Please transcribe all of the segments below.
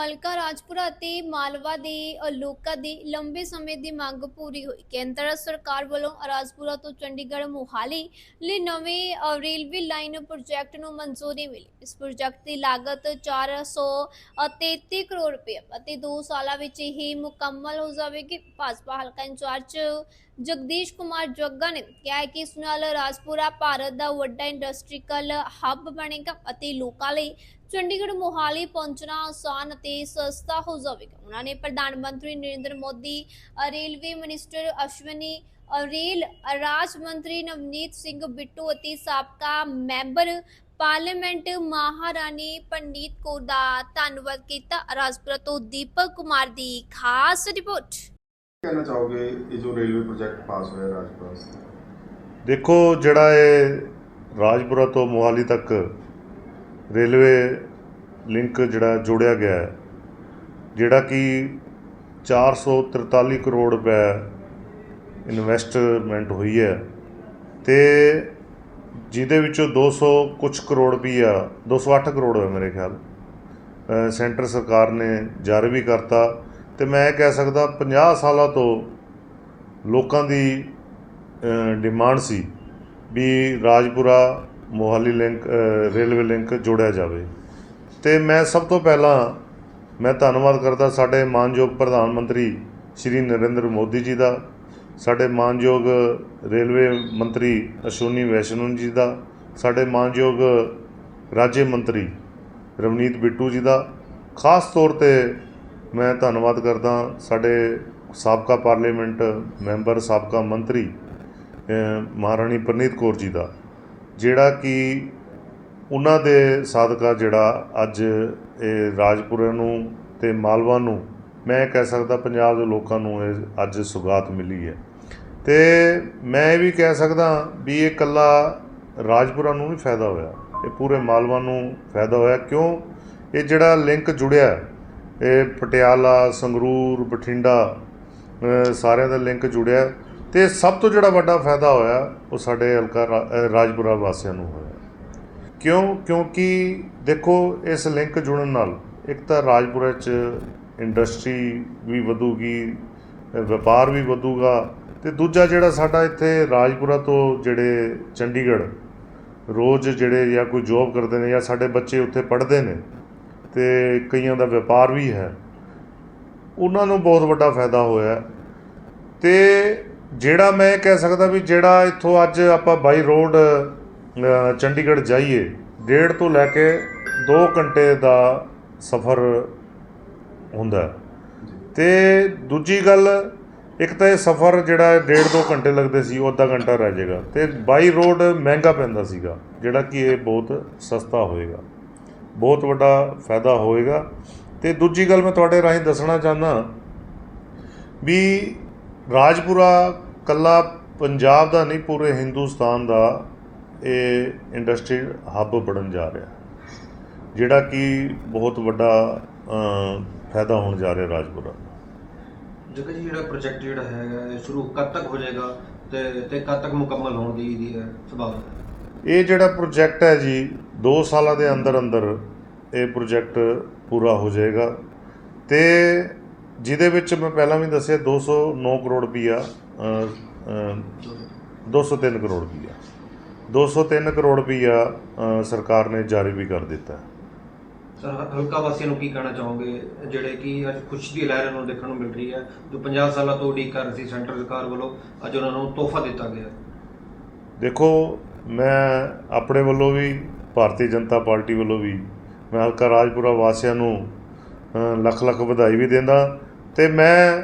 ਹਲਕਾ ਰਾਜਪੁਰਾ ਅਤੇ ਮਾਲਵਾ ਦੇ ਲੋਕਾਂ ਦੀ ਲੰਬੇ ਸਮੇਂ ਦੀ ਮੰਗ ਪੂਰੀ ਹੋਈ। ਕੇਂਦਰ ਸਰਕਾਰ ਵੱਲੋਂ ਰਾਜਪੁਰਾ ਤੋਂ ਚੰਡੀਗੜ੍ਹ ਮੋਹਾਲੀ ਲਈ ਨਵੇਂ ਰੇਲਵੇ ਲਾਈਨ ਪ੍ਰੋਜੈਕਟ ਨੂੰ ਮਨਜ਼ੂਰੀ ਮਿਲੀ। ਇਸ ਪ੍ਰੋਜੈਕਟ ਦੀ ਲਾਗਤ 433 ਕਰੋੜ ਰੁਪਏ ਅਤੇ 2 ਸਾਲਾਂ ਵਿੱਚ ਹੀ ਮੁਕੰਮਲ ਹੋ ਜਾਵੇਗੀ। ਭਾਜਪਾ ਹਲਕਾ ਇੰਚਾਰਜ ਜਗਦੀਸ਼ ਕੁਮਾਰ ਜੱਗਾ ਨੇ ਕਿਹਾ ਕਿ ਇਸ ਨਾਲ ਰਾਜਪੁਰਾ ਭਾਰਤ ਦਾ ਵੱਡਾ ਇੰਡਸਟਰੀਕਲ ਹੱਬ ਬਣੇਗਾ ਅਤੇ ਲੋਕਾਂ ਲਈ ਚੰਡੀਗੜ੍ਹ ਮੋਹਾਲੀ ਪਹੁੰਚਣਾ ਆਸਾਨ ਅਤੇ ਸਸਤਾ ਹੋ ਜਾਵੇਗਾ। ਉਹਨਾਂ ਨੇ ਪ੍ਰਧਾਨ ਮੰਤਰੀ Narinder Modi railway minister Ashwani rail ਰਾਜ ਮੰਤਰੀ ਨਵਨੀਤ ਸਿੰਘ ਬਿੱਟੂ ਅਤੇ ਸਾਬਕਾ ਮੈਂਬਰ ਪਾਰਲੀਮੈਂਟ ਮਹਾਰਾਣੀ ਪੰਡੀਤ ਕੌਰ ਦਾ ਧੰਨਵਾਦ ਕੀਤਾ। ਰਾਜਪੁਰਾ ਤੋਂ ਦੀਪਕ ਕੁਮਾਰ ਦੀ ਖਾਸ ਰਿਪੋਰਟ। ਕਹਿਣਾ ਚਾਹੋਗੇ? ਇਹ ਜੋ ਰੇਲਵੇ ਪ੍ਰੋਜੈਕਟ ਪਾਸ ਹੋਇਆ ਰਾਜਪੁਰਾ ਦੇਖੋ ਜਿਹੜਾ ਇਹ ਰਾਜਪੁਰਾ ਤੋਂ ਮੋਹਾਲੀ ਤੱਕ ਰੇਲਵੇ ਲਿੰਕ ਜਿਹੜਾ ਜੋੜਿਆ ਗਿਆ ਜਿਹੜਾ ਕਿ 443 ਕਰੋੜ ਰੁਪਏ ਇਨਵੈਸਟਮੈਂਟ ਹੋਈ ਹੈ ਤੇ ਜਿਹਦੇ ਵਿੱਚੋਂ 200 ਕੁਝ ਕਰੋੜ ਰੁਪਈਆ 208 ਕਰੋੜ ਹੈ ਮੇਰੇ ਖਿਆਲ ਸੈਂਟਰ ਸਰਕਾਰ ਨੇ ਜਾਰੀ ਵੀ ਕਰਤਾ ਤੇ ਮੈਂ ਇਹ ਕਹਿ ਸਕਦਾ 50 ਸਾਲਾਂ ਤੋਂ ਲੋਕਾਂ ਦੀ ਡਿਮਾਂਡ ਸੀ ਵੀ Rajpura Mohali link railway link ਜੋੜਿਆ ਜਾਵੇ। ਤੇ ਮੈਂ ਸਭ ਤੋਂ ਪਹਿਲਾਂ ਮੈਂ ਧੰਨਵਾਦ ਕਰਦਾ ਸਾਡੇ ਮਾਨਯੋਗ ਪ੍ਰਧਾਨ ਮੰਤਰੀ ਸ਼੍ਰੀ ਨਰਿੰਦਰ ਮੋਦੀ ਜੀ ਦਾ, ਸਾਡੇ ਮਾਨਯੋਗ ਰੇਲਵੇ ਮੰਤਰੀ ਅਸ਼ਵਨੀ ਵੈਸ਼ਨੂ ਜੀ ਦਾ, ਸਾਡੇ ਮਾਨਯੋਗ ਰਾਜ ਮੰਤਰੀ ਰਵਨੀਤ ਬਿੱਟੂ ਜੀ ਦਾ। ਖਾਸ ਤੌਰ ਤੇ ਮੈਂ ਧੰਨਵਾਦ ਕਰਦਾ ਸਾਡੇ ਸਾਬਕਾ ਪਾਰਲੀਮੈਂਟ ਮੈਂਬਰ, ਸਾਬਕਾ ਮੰਤਰੀ ਮਹਾਰਾਣੀ ਪ੍ਰਨੀਤ ਕੌਰ ਜੀ ਦਾ। ਜਿਹੜਾ ਕਿ ਉਹਨਾਂ ਦੇ ਸਾਦਕਾ ਜਿਹੜਾ ਅੱਜ ਇਹ ਰਾਜਪੁਰਾ ਨੂੰ ਤੇ ਮਾਲਵਾ ਨੂੰ ਮੈਂ ਕਹਿ ਸਕਦਾ ਪੰਜਾਬ ਦੇ ਲੋਕਾਂ ਨੂੰ ਇਹ ਅੱਜ ਸੁਗਾਤ ਮਿਲੀ ਹੈ। ਤੇ ਮੈਂ ਇਹ ਵੀ ਕਹਿ ਸਕਦਾ ਵੀ ਇਹ ਕੱਲਾ ਰਾਜਪੁਰਾ ਨੂੰ ਨਹੀਂ ਫਾਇਦਾ ਹੋਇਆ। ਇਹ ਪੂਰੇ ਮਾਲਵਾ ਨੂੰ ਫਾਇਦਾ ਹੋਇਆ ਕਿਉਂ? ਇਹ ਜਿਹੜਾ ਲਿੰਕ ਜੁੜਿਆ, ਇਹ ਪਟਿਆਲਾ, ਸੰਗਰੂਰ, ਬਠਿੰਡਾ ਸਾਰਿਆਂ ਦਾ ਲਿੰਕ ਜੁੜਿਆ। ਤੇ ਸਭ ਤੋਂ ਜਿਹੜਾ ਵੱਡਾ ਫਾਇਦਾ ਹੋਇਆ, ਉਹ ਸਾਡੇ ਹਲਕਾ ਰਾਜਪੁਰਾ ਵਾਸੀਆਂ ਨੂੰ ਹੋਇਆ ਕਿਉਂ ਕਿਉਂਕਿ ਦੇਖੋ, ਇਸ ਲਿੰਕ ਜੁੜਨ ਨਾਲ ਇੱਕ ਤਾਂ ਰਾਜਪੁਰਾ 'ਚ ਇੰਡਸਟਰੀ ਵੀ ਵਧੂਗੀ ਵਪਾਰ ਵੀ ਵਧੂਗਾ, ਤੇ ਦੂਜਾ ਜਿਹੜਾ ਸਾਡਾ ਇੱਥੇ ਰਾਜਪੁਰਾ ਤੋਂ ਜਿਹੜੇ ਚੰਡੀਗੜ੍ਹ ਰੋਜ਼ ਜਿਹੜੇ ਜਾਂ ਕੋਈ ਜੋਬ ਕਰਦੇ ਨੇ ਜਾਂ ਸਾਡੇ ਬੱਚੇ ਉੱਥੇ ਪੜ੍ਹਦੇ ਨੇ, ਤੇ ਕਈਆਂ ਦਾ ਵਪਾਰ ਵੀ ਹੈ, ਉਹਨਾਂ ਨੂੰ ਬਹੁਤ ਵੱਡਾ ਫਾਇਦਾ ਹੋਇਆ ਹੈ। ਤੇ ਜਿਹੜਾ ਮੈਂ ਕਹਿ ਸਕਦਾ ਵੀ ਜਿਹੜਾ ਇੱਥੋਂ ਅੱਜ ਆਪਾਂ ਬਾਈ ਰੋਡ ਚੰਡੀਗੜ੍ਹ ਜਾਈਏ, ਡੇਢ ਤੋਂ ਲੈ ਕੇ 2 ਘੰਟੇ ਦਾ ਸਫ਼ਰ ਹੁੰਦਾ। ਹੈ। ਤੇ ਦੂਜੀ ਗੱਲ, ਇੱਕ ਤਾਂ ਇਹ ਸਫ਼ਰ ਜਿਹੜਾ ਡੇਢ ਦੋ ਘੰਟੇ ਲੱਗਦੇ ਸੀ, ਉਹ ਅੱਧਾ ਘੰਟਾ ਰਹਿ ਜਾਏਗਾ। ਤੇ ਬਾਈ ਰੋਡ ਮਹਿੰਗਾ ਪੈਂਦਾ ਸੀਗਾ, ਜਿਹੜਾ ਕਿ ਇਹ ਬਹੁਤ ਸਸਤਾ ਹੋਏਗਾ। ਬਹੁਤ ਵੱਡਾ ਫਾਇਦਾ ਹੋਏਗਾ। ਤੇ ਦੂਜੀ ਗੱਲ ਮੈਂ ਤੁਹਾਡੇ ਰਾਹੀਂ ਦੱਸਣਾ ਚਾਹੁੰਦਾ ਵੀ ਰਾਜਪੁਰਾ ਕੱਲਾ ਪੰਜਾਬ ਦਾ ਨਹੀਂ ਪੂਰੇ ਹਿੰਦੁਸਤਾਨ ਦਾ ਇਹ ਇੰਡਸਟਰੀ ਹੱਬ ਬਣਨ ਜਾ ਰਿਹਾ। ਜਿਹੜਾ ਕਿ ਬਹੁਤ ਵੱਡਾ ਫਾਇਦਾ ਹੋਣ ਜਾ ਰਿਹਾ ਰਾਜਪੁਰਾ ਜੀ ਜਿਹੜਾ ਪ੍ਰੋਜੈਕਟ ਜਿਹੜਾ ਹੈਗਾ ਇਹ ਸ਼ੁਰੂ ਕਦ ਤੱਕ ਹੋ ਜਾਏਗਾ ਤੇ ਤੇ ਕਦ ਤੱਕ ਮੁਕੰਮਲ ਹੋਣ ਦੀ ਦੀ ਹੈ ਸੰਭਾਵਨਾ? ਇਹ ਜਿਹੜਾ ਪ੍ਰੋਜੈਕਟ ਹੈ ਜੀ 2 ਸਾਲਾਂ ਦੇ ਅੰਦਰ ਅੰਦਰ ਇਹ ਪ੍ਰੋਜੈਕਟ ਪੂਰਾ ਹੋ ਜਾਏਗਾ ਤੇ ਜਿਹਦੇ ਵਿੱਚ ਮੈਂ ਪਹਿਲਾਂ ਵੀ ਦੱਸਿਆ 209 ਕਰੋੜ ਰੁਪਈਆ ਅ, ਅ, 203 ਕਰੋੜ ਰੁਪਈਆ। 203 ਕਰੋੜ ਰੁਪਈਆ ਸਰਕਾਰ ਨੇ ਜਾਰੀ ਵੀ ਕਰ ਦਿੱਤਾ। ਹੈ ਸਰ ਹਲਕਾ ਵਾਸੀਆਂ ਨੂੰ ਕੀ ਕਹਿਣਾ ਚਾਹੋਗੇ? ਜਿਹੜੇ ਕਿ ਅੱਜ ਖੁਸ਼ੀ ਦੀ ਲਹਿਰ ਨੂੰ ਦੇਖਣ ਨੂੰ ਮਿਲ ਰਹੀ ਹੈ ਜੋ 50 ਸਾਲਾਂ ਤੋਂ ਉਡੀਕ ਕਰ ਰਹੀ ਸੀ ਸੈਂਟਰ ਸਰਕਾਰ ਵੱਲੋਂ ਅੱਜ ਉਹਨਾਂ ਨੂੰ ਤੋਹਫਾ ਦਿੱਤਾ ਗਿਆ। ਦੇਖੋ ਮੈਂ ਆਪਣੇ ਵੱਲੋਂ ਵੀ ਭਾਰਤੀ ਜਨਤਾ ਪਾਰਟੀ ਵੱਲੋਂ ਵੀ ਮੈਂ ਹਲਕਾ ਰਾਜਪੁਰਾ ਵਾਸੀਆਂ ਨੂੰ ਲੱਖ ਲੱਖ ਵਧਾਈ ਵੀ ਦਿੰਦਾ। ਤੇ ਮੈਂ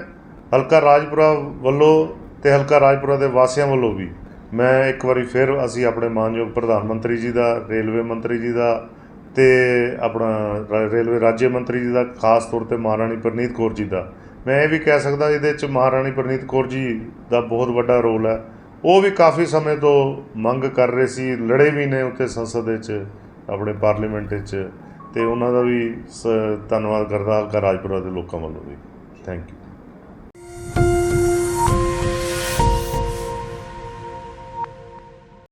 ਹਲਕਾ ਰਾਜਪੁਰਾ ਵੱਲੋਂ ਤੇ ਹਲਕਾ ਰਾਜਪੁਰਾ ਦੇ ਵਾਸੀਆਂ ਵੱਲੋਂ ਵੀ ਮੈਂ ਇੱਕ ਵਾਰੀ ਫਿਰ ਅਸੀਂ ਆਪਣੇ ਮਾਨਯੋਗ ਪ੍ਰਧਾਨ ਮੰਤਰੀ ਜੀ ਦਾ, ਰੇਲਵੇ ਮੰਤਰੀ ਜੀ ਦਾ ਤੇ ਆਪਣਾ ਰੇਲਵੇ ਰਾਜ ਮੰਤਰੀ ਜੀ ਦਾ, ਖਾਸ ਤੌਰ ਤੇ ਮਹਾਰਾਣੀ ਪ੍ਰਨੀਤ ਕੌਰ ਜੀ ਦਾ। ਮੈਂ ਇਹ ਵੀ ਕਹਿ ਸਕਦਾ ਇਹਦੇ ਵਿੱਚ ਮਹਾਰਾਣੀ ਪ੍ਰਨੀਤ ਕੌਰ ਜੀ ਦਾ ਬਹੁਤ ਵੱਡਾ ਰੋਲ ਹੈ। ਉਹ ਵੀ ਕਾਫੀ ਸਮੇਂ ਤੋਂ ਮੰਗ ਕਰ ਰਹੇ ਸੀ, ਲੜੇ ਵੀ ਨੇ ਉੱਥੇ ਸੰਸਦ ਵਿੱਚ, ਆਪਣੇ ਪਾਰਲੀਮੈਂਟ ਵਿੱਚ ਤੇ ਉਹਨਾਂ ਦਾ ਵੀ ਸ- ਧੰਨਵਾਦ ਕਰਦਾ ਹਲਕਾ ਰਾਜਪੁਰਾ ਦੇ ਲੋਕਾਂ ਵੱਲੋਂ ਵੀ। Thank you.